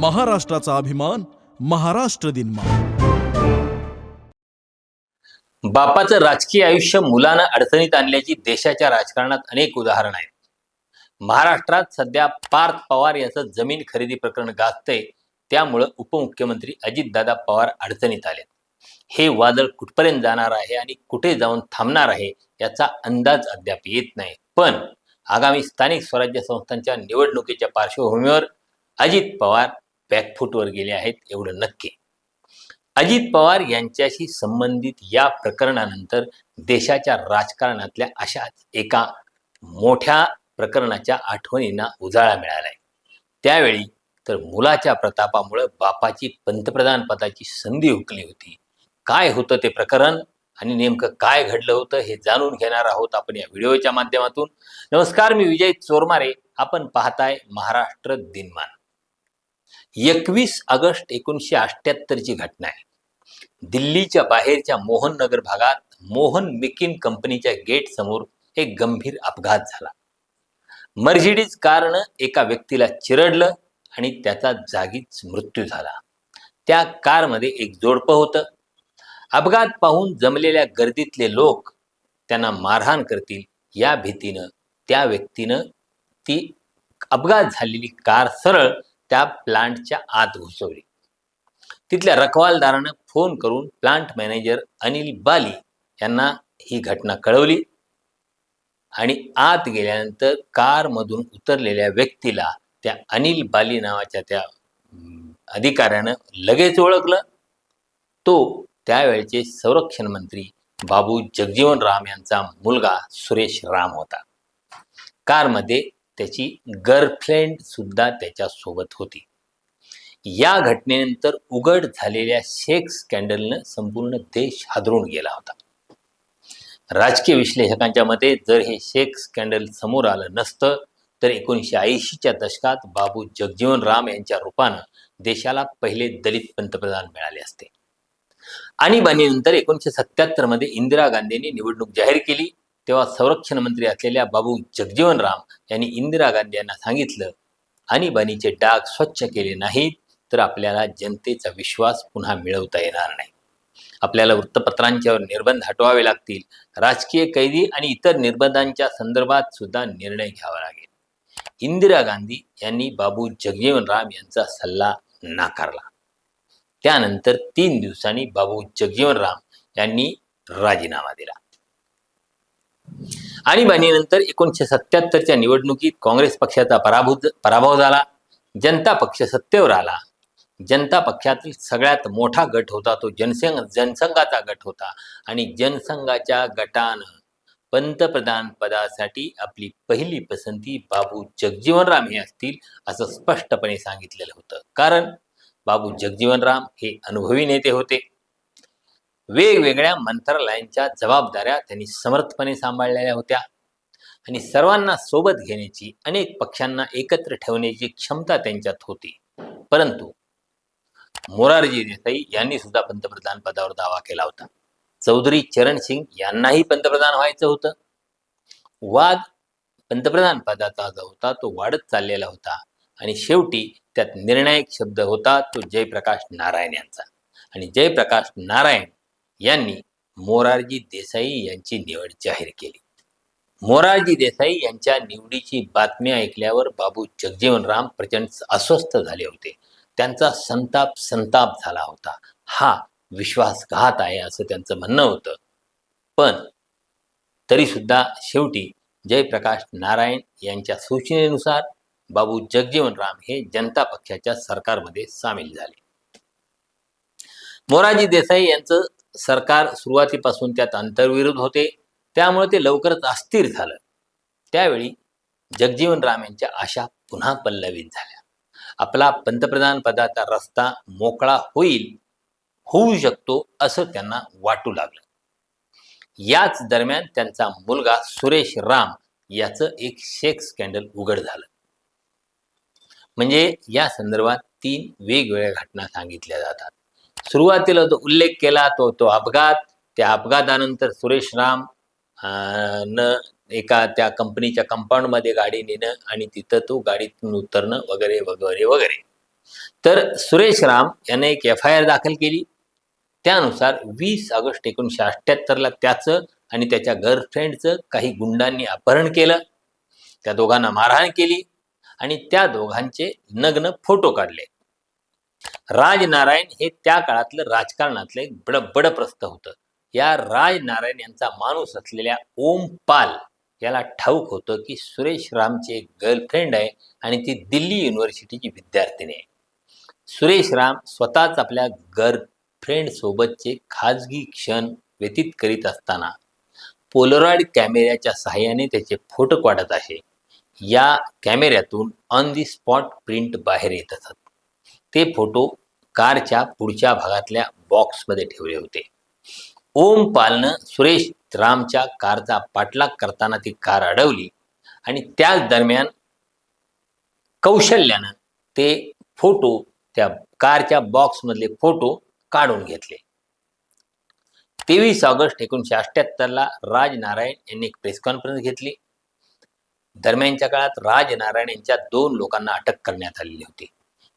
महाराष्ट्राचा अभिमान महाराष्ट्र दिन बापाचं राजकीय आयुष्य मुलांना अडचणीत आणल्याची देशाच्या राजकारणात अनेक उदाहरण आहेत. महाराष्ट्रात सध्या पार्थ पवार यांचं जमीन खरेदी प्रकरण गाजतंय. त्यामुळं उपमुख्यमंत्री अजितदादा पवार अडचणीत आले हे वादळ कुठपर्यंत जाणार आहे आणि कुठे जाऊन थांबणार आहे याचा अंदाज अद्याप येत नाही. पण आगामी स्थानिक स्वराज्य संस्थांच्या निवडणुकीच्या पार्श्वभूमीवर अजित पवार बॅकफूटवर गेले आहेत एवढं नक्की. अजित पवार यांच्याशी संबंधित या प्रकरणानंतर देशाच्या राजकारणातल्या अशाच एका मोठ्या प्रकरणाच्या आठवणींना उजाळा मिळालाय. त्यावेळी तर मुलाच्या प्रतापामुळं बापाची पंतप्रधान पदाची संधी हुकली होती. काय होतं ते प्रकरण आणि नेमकं काय घडलं होतं हे जाणून घेणार आहोत आपण या व्हिडिओच्या माध्यमातून. नमस्कार मी विजय चोरमारे. आपण पाहताय महाराष्ट्र दिनमान. एकवीस ऑगस्ट एकोणीसशे अठ्ठ्याहत्तरची घटना आहे. दिल्लीच्या बाहेरच्या मोहन नगर भागात मोहन मिकिन कंपनीच्या गेट समोर एक गंभीर अपघात झाला. मर्सिडीज कारनं एका व्यक्तीला चिरडलं आणि त्याचा जागीच मृत्यू झाला. त्या कारमध्ये एक जोडपं होतं. अपघात पाहून जमलेल्या गर्दीतले लोक त्यांना मारहाण करतील. या भीतीनं त्या व्यक्तीनं ती अपघात झालेली कार सरळ त्या प्लांटच्या आत घुसवली. तिथल्या रखवालदारानं फोन करून प्लांट मॅनेजर अनिल बाली यांना ही घटना कळवली आणि आत गेल्यानंतर कारमधून उतरलेल्या व्यक्तीला त्या अनिल बाली नावाच्या त्या अधिकाऱ्यानं लगेच ओळखलं. तो त्यावेळचे संरक्षण मंत्री बाबू जगजीवन राम यांचा मुलगा सुरेश राम होता. कारमध्ये त्याची गर्लफ्रेंड सुद्धा त्याच्यासोबत होती. या घटनेनंतर उघड झालेल्या शेख स्कॅन्डलनं संपूर्ण देश हादरून गेला होता. राजकीय विश्लेषकांच्या मते जर हे शेख स्कॅन्डल समोर आलं नसतं तर एकोणीसशे ऐंशीच्या दशकात बाबू जगजीवन राम यांच्या रूपानं देशाला पहिले दलित पंतप्रधान मिळाले असते. आणीबाणीनंतर एकोणीसशे सत्याहत्तरमध्ये इंदिरा गांधींनी निवडणूक जाहीर केली. तेव्हा संरक्षण मंत्री असलेल्या बाबू जगजीवन राम यांनी इंदिरा गांधी यांना सांगितलं आणीबाणीचे डाग स्वच्छ केले नाहीत तर आपल्याला जनतेचा विश्वास पुन्हा मिळवता येणार नाही. आपल्याला वृत्तपत्रांच्यावर निर्बंध हटवावे लागतील. राजकीय कैदी आणि इतर निर्बंधांच्या संदर्भात सुद्धा निर्णय घ्यावा लागेल. इंदिरा गांधी यांनी बाबू जगजीवन राम यांचा सल्ला नाकारला. त्यानंतर तीन दिवसांनी बाबू जगजीवन राम यांनी राजीनामा दिला. आणीबाणीनंतर एकोणीसशे सत्याहत्तरच्या निवडणुकीत काँग्रेस पक्षाचा पराभूत पराभव झाला. जनता पक्ष सत्तेवर आला. जनता पक्षातील सगळ्यात मोठा गट होता तो जनसंघ जनसंघाचा गट होता. आणि जनसंघाच्या गटानं पंतप्रधान पदासाठी आपली पहिली पसंती बाबू जगजीवनराम हे असतील असं स्पष्टपणे सांगितलेलं होतं. कारण बाबू जगजीवनराम हे अनुभवी नेते होते. वेगवेगळ्या मंत्रालयांच्या जबाबदाऱ्या त्यांनी समर्थपणे सांभाळलेल्या होत्या. आणि सर्वांना सोबत घेण्याची अनेक पक्षांना एकत्र ठेवण्याची क्षमता त्यांच्यात होती. परंतु मोरारजी देसाई यांनी सुद्धा पंतप्रधान पदावर दावा केला होता. चौधरी चरण सिंग यांनाही पंतप्रधान व्हायचं होतं. वाद पंतप्रधान पदाचा जो होता तो वाढत चाललेला होता. आणि शेवटी त्यात निर्णायक शब्द होता तो जयप्रकाश नारायण यांचा. आणि जयप्रकाश नारायण यांनी मोरारजी देसाई यांची निवड जाहीर केली. मोरारजी देसाई यांच्या निवडीची बातमी ऐकल्यावर बाबू जगजीवन राम प्रचंड अस्वस्थ झाले होते. त्यांचा संताप संताप झाला होता. हा विश्वासघात आहे असं त्यांचं म्हणणं होतं. पण तरी सुद्धा शेवटी जयप्रकाश नारायण यांच्या सूचनेनुसार बाबू जगजीवन राम हे जनता पक्षाच्या सरकारमध्ये सामील झाले. मोरारजी देसाई यांचं सरकार सुरुवातीपासून त्यात अंतर्विरोध होते. त्यामुळे ते लवकरच अस्थिर झालं. त्यावेळी जगजीवन राम यांच्या आशा पुन्हा पल्लवित झाल्या. आपला पंतप्रधान पदाचा रस्ता मोकळा होईल होऊ शकतो असं त्यांना वाटू लागलं. याच दरम्यान त्यांचा मुलगा सुरेश राम याचं एक शेख स्कॅन्डल उघड झालं. म्हणजे या संदर्भात तीन वेगवेगळ्या घटना सांगितल्या जातात. सुरुवातीला जो उल्लेख केला तो तो अपघात त्या अपघातानंतर सुरेश राम न एका त्या कंपनीच्या कंपाऊंडमध्ये गाडी नेणं आणि तिथं तो गाडीतून उतरणं वगैरे वगैरे वगैरे. तर सुरेश राम याने एक एफ आय आर दाखल केली. त्यानुसार वीस ऑगस्ट एकोणीसशे अठ्ठ्याहत्तरला त्याचं आणि त्याच्या गर्लफ्रेंडचं काही गुंडांनी अपहरण केलं. त्या दोघांना मारहाण केली आणि त्या दोघांचे नग्न फोटो काढले. राजनारायण हे त्या काळातलं राजकारणातलं एक बड बडप्रस्थ होतं. या राजनारायण यांचा माणूस असलेल्या ओम पाल याला ठाऊक होतं की सुरेश रामची एक गर्लफ्रेंड आहे आणि ती दिल्ली युनिव्हर्सिटीची विद्यार्थिनी आहे. सुरेश राम स्वतःच आपल्या गर्लफ्रेंड सोबतचे खाजगी क्षण व्यतीत करीत असताना पोलरॉइड कॅमेऱ्याच्या सहाय्याने त्याचे फोटो काढत आहे. या कॅमेऱ्यातून ऑन दी स्पॉट प्रिंट बाहेर येत असत. ते फोटो कारच्या पुढच्या भागातल्या बॉक्समध्ये ठेवले होते. ओम पालनं सुरेश रामच्या कारचा पाठलाग करताना ती कार अडवली आणि त्याच दरम्यान कौशल्यानं ते फोटो त्या कारच्या बॉक्समधले फोटो काढून घेतले. तेवीस ऑगस्ट एकोणीसशे अठ्ठ्याहत्तरला राज नारायण यांनी एक प्रेस कॉन्फरन्स घेतली. दरम्यानच्या काळात राज नारायण यांच्या दोन लोकांना अटक करण्यात आलेली होती.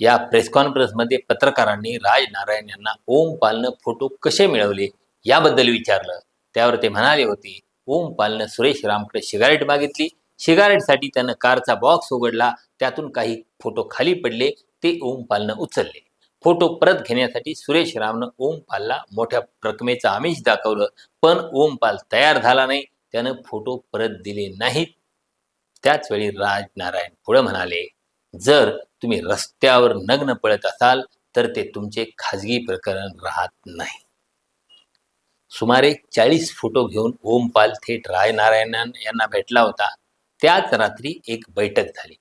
या प्रेस कॉन्फरन्समध्ये पत्रकारांनी राज नारायण यांना ओम पालनं फोटो कसे मिळवले याबद्दल विचारलं. त्यावर ते म्हणाले होते ओम पालनं सुरेश रामकडे सिगारेट मागितली. सिगारेटसाठी त्यानं कारचा बॉक्स उघडला. त्यातून काही फोटो खाली पडले. ते ओम पालनं उचलले. फोटो परत घेण्यासाठी सुरेश रामनं ओम पालला मोठ्या रकमेचं आमिष दाखवलं. पण ओम पाल तयार झाला नाही. त्यानं फोटो परत दिले नाहीत. त्याच वेळी राज नारायण पुढे म्हणाले जर तुम्ही रस्त्यावर नग्न पळत असाल तर ते तुमचे खाजगी प्रकरण राहत नाही. सुमारे चाळीस फोटो घेऊन ओमपाल थेट राय नारायणन यांना भेटला होता. त्याच रात्री एक बैठक झाली.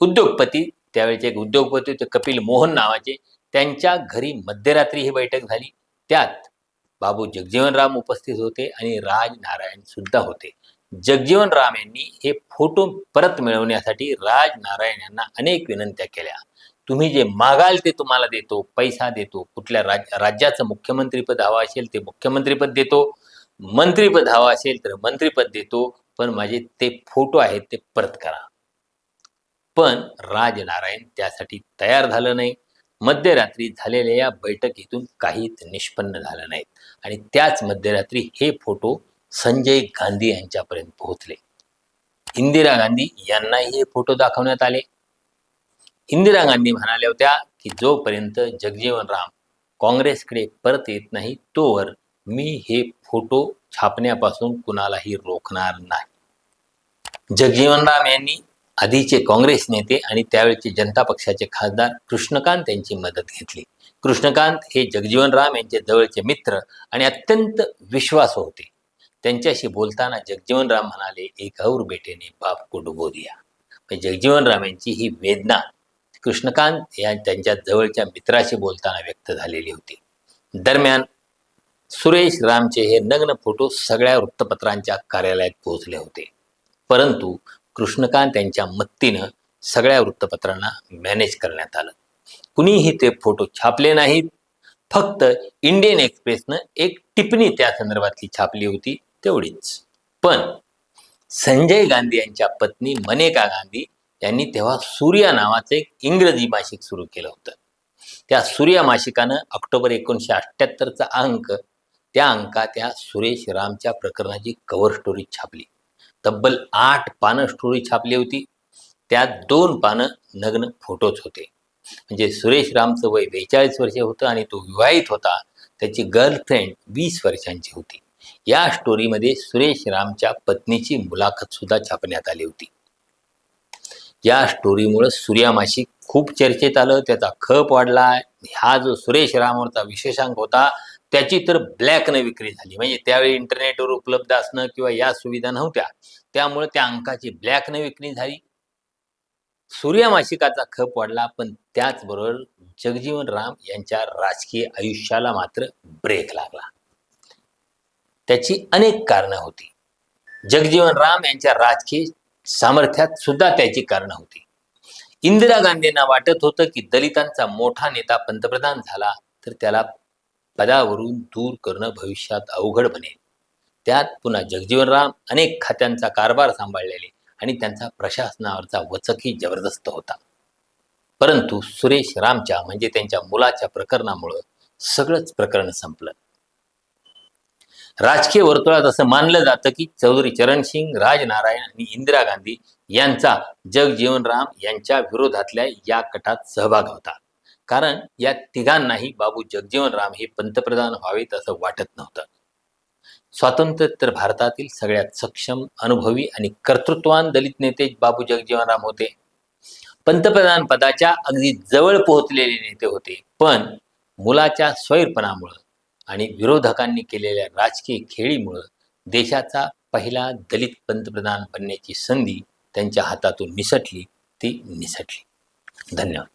उद्योगपती त्यावेळेचे एक उद्योगपती होते कपिल मोहन नावाचे त्यांच्या घरी मध्यरात्री ही बैठक झाली. त्यात बाबू जगजीवनराम उपस्थित होते आणि राज नारायण सुद्धा होते. जगजीवन राम यांनी हे फोटो परत मिळवण्यासाठी राज नारायण यांना अनेक विनंत्या केल्या. तुम्ही जे मागाल ते तुम्हाला देतो पैसा देतो. कुठल्या राज राज्याचं मुख्यमंत्रीपद हवं असेल ते मुख्यमंत्रीपद देतो. मंत्रीपद हवं असेल तर मंत्रीपद देतो. पण माझे ते फोटो आहेत ते परत करा. पण राज नारायण त्यासाठी तयार झालं नाही. मध्यरात्री झालेल्या या बैठकीतून काहीच निष्पन्न झालं नाहीत आणि त्याच मध्यरात्री हे फोटो संजय गांधी यांच्यापर्यंत पोहोचले. इंदिरा गांधी यांनाही हे फोटो दाखवण्यात आले. इंदिरा गांधी म्हणाल्या होत्या की जोपर्यंत जगजीवन राम काँग्रेसकडे परत येत नाही तोवर मी हे फोटो छापण्यापासून कुणालाही रोखणार नाही. जगजीवन राम यांनी आधीचे काँग्रेस नेते आणि त्यावेळचे जनता पक्षाचे खासदार कृष्णकांत यांची मदत घेतली. कृष्णकांत हे जगजीवन राम यांचे जवळचे मित्र आणि अत्यंत विश्वास होते. त्यांच्याशी बोलताना जगजीवन राम म्हणाले एक और बाप को दिया. जगजीवन राम यांची ही वेदना कृष्णकांत या त्यांच्या जवळच्या मित्राशी बोलताना व्यक्त झालेली होती. दरम्यान सुरेश रामचे हे नग्न फोटो सगळ्या वृत्तपत्रांच्या कार्यालयात पोहोचले होते. परंतु कृष्णकांत यांच्या मत्तीनं सगळ्या वृत्तपत्रांना मॅनेज करण्यात आलं. कुणीही ते फोटो छापले नाहीत. फक्त इंडियन एक्सप्रेसनं एक टिप्पणी त्या संदर्भातली छापली होती. तेवढीच. पण संजय गांधी यांच्या पत्नी मनेका गांधी यांनी तेव्हा सूर्या नावाचं एक इंग्रजी मासिक सुरू केलं होतं. त्या सूर्या मासिकानं ऑक्टोबर एकोणीसशे अठ्ठ्याहत्तरचा अंक त्या अंकात त्या सुरेश रामच्या प्रकरणाची कव्हर स्टोरी छापली. तब्बल आठ पानं स्टोरी छापली होती. त्यात दोन पानं नग्न फोटोच होते. म्हणजे सुरेश रामचं वय बेचाळीस वर्ष होतं आणि तो विवाहित होता. त्याची गर्लफ्रेंड वीस वर्षांची होती. या स्टोरीमध्ये सुरेश रामच्या पत्नीची मुलाखत सुद्धा छापण्यात आली होती. या स्टोरीमुळं सूर्यामाशी खूप चर्चेत आलं त्याचा खप वाढला. हा जो सुरेश रामवरचा विशेषांक होता त्याची तर ब्लॅकनं विक्री झाली. म्हणजे त्यावेळी इंटरनेटवर उपलब्ध असणं किंवा या सुविधा नव्हत्या त्यामुळे त्या अंकाची ब्लॅकनं विक्री झाली. सूर्या मासिकाचा खप वाढला पण त्याचबरोबर जगजीवन राम यांच्या राजकीय आयुष्याला मात्र ब्रेक लागला. त्याची अनेक कारणं होती. जगजीवन राम यांच्या राजकीय सामर्थ्यात सुद्धा त्याची कारणं होती. इंदिरा गांधींना वाटत होतं की दलितांचा मोठा नेता पंतप्रधान झाला तर त्याला पदावरून दूर करणं भविष्यात अवघड बनेल. त्यात पुन्हा जगजीवन राम अनेक खात्यांचा कारभार सांभाळलेले आणि त्यांचा प्रशासनावरचा वचकही जबरदस्त होता. परंतु सुरेश रामच्या म्हणजे त्यांच्या मुलाच्या प्रकरणामुळं सगळंच प्रकरण संपलं. राजकीय वर्तुळात असं मानलं जातं की चौधरी चरण सिंग राजनारायण आणि इंदिरा गांधी यांचा जगजीवन राम यांच्या विरोधातल्या या कटात सहभाग होता. कारण या तिघांनाही बाबू जगजीवन राम हे पंतप्रधान व्हावेत असं वाटत नव्हतं. स्वातंत्र्योत्तर भारतातील सगळ्यात सक्षम अनुभवी आणि कर्तृत्वान दलित नेते बाबू जगजीवन राम होते. पंतप्रधान पदाच्या अगदी जवळ पोहोचलेले नेते होते. पण मुलाच्या स्वैरपणामुळं आणि विरोधकांनी केलेल्या राजकीय खेळीमुळं देशाचा पहिला दलित पंतप्रधान बनण्याची संधी त्यांच्या हातातून निसटली. ती निसटली. धन्यवाद.